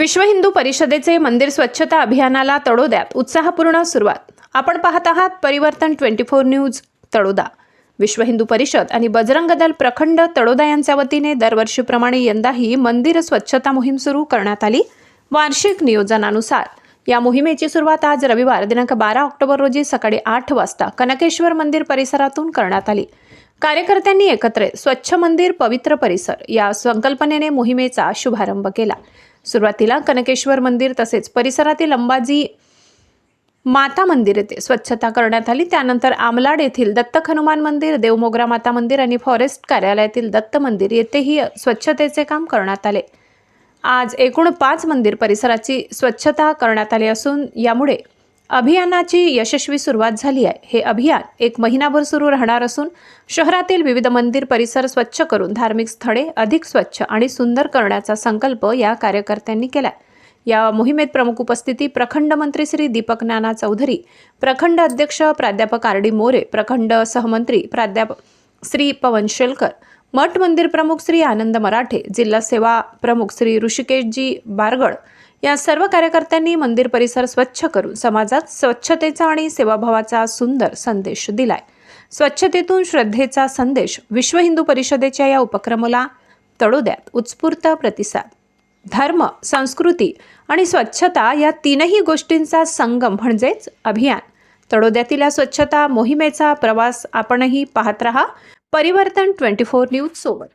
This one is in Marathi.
विश्व हिंदू परिषदेचे मंदिर स्वच्छता अभियानाला तळोद्यात उत्साहपूर्ण सुरुवात. आपण पाहत आहात परिवर्तन ट्वेंटी फोर न्यूज तळोदा विश्व हिंदू परिषद आणि बजरंग दल प्रखंड तळोदा यांच्या वतीने दरवर्षीप्रमाणे यंदाही मंदिर स्वच्छता मोहीम सुरू करण्यात आली. वार्षिक नियोजनानुसार या मोहिमेची सुरुवात आज रविवार दिनांक बारा ऑक्टोबर रोजी सकाळी आठ वाजता कनकेश्वर मंदिर परिसरातून करण्यात आली. कार्यकर्त्यांनी एकत्र स्वच्छ मंदिर पवित्र परिसर या संकल्पनेने मोहिमेचा शुभारंभ केला. सुरुवातीला कनकेश्वर मंदिर तसेच परिसरातील अंबाजी माता मंदिर येथे स्वच्छता करण्यात आली. त्यानंतर आमलाड येथील दत्त हनुमान मंदिर देवमोगरा माता मंदिर आणि फॉरेस्ट कार्यालयातील दत्त मंदिर येथेही स्वच्छतेचे काम करण्यात आले. आज एकूण पाच मंदिर परिसराची स्वच्छता करण्यात आली असून यामुळे अभियानाची यशस्वी सुरुवात झाली आहे. हे अभियान एक महिनाभर सुरू राहणार असून शहरातील विविध मंदिर परिसर स्वच्छ करून धार्मिक स्थळे अधिक स्वच्छ आणि सुंदर करण्याचा संकल्प या कार्यकर्त्यांनी केला या मोहिमेत प्रमुख उपस्थिती प्रखंड मंत्री श्री दीपक नाना चौधरी प्रखंड अध्यक्ष प्राध्यापक आर डी मोरे प्रखंड सहमंत्री प्राध्यापक श्री पवन शेलकर मठ मंदिर प्रमुख श्री आनंद मराठे जिल्हा सेवा प्रमुख श्री ऋषिकेशजी बारगड या सर्व कार्यकर्त्यांनी मंदिर परिसर स्वच्छ करून समाजात स्वच्छतेचा आणि सेवाभावाचा सुंदर संदेश दिलाय. स्वच्छतेतून श्रद्धेचा संदेश विश्व हिंदू परिषदेच्या या उपक्रमाला तडोद्यात उत्स्फूर्त प्रतिसाद. धर्म संस्कृती आणि स्वच्छता या तीनही गोष्टींचा संगम म्हणजेच अभियान. तळोद्यातील या स्वच्छता मोहिमेचा प्रवास आपणही पाहत रहा. परिवर्तन ट्वेंटी फोर न्यूज सोबत.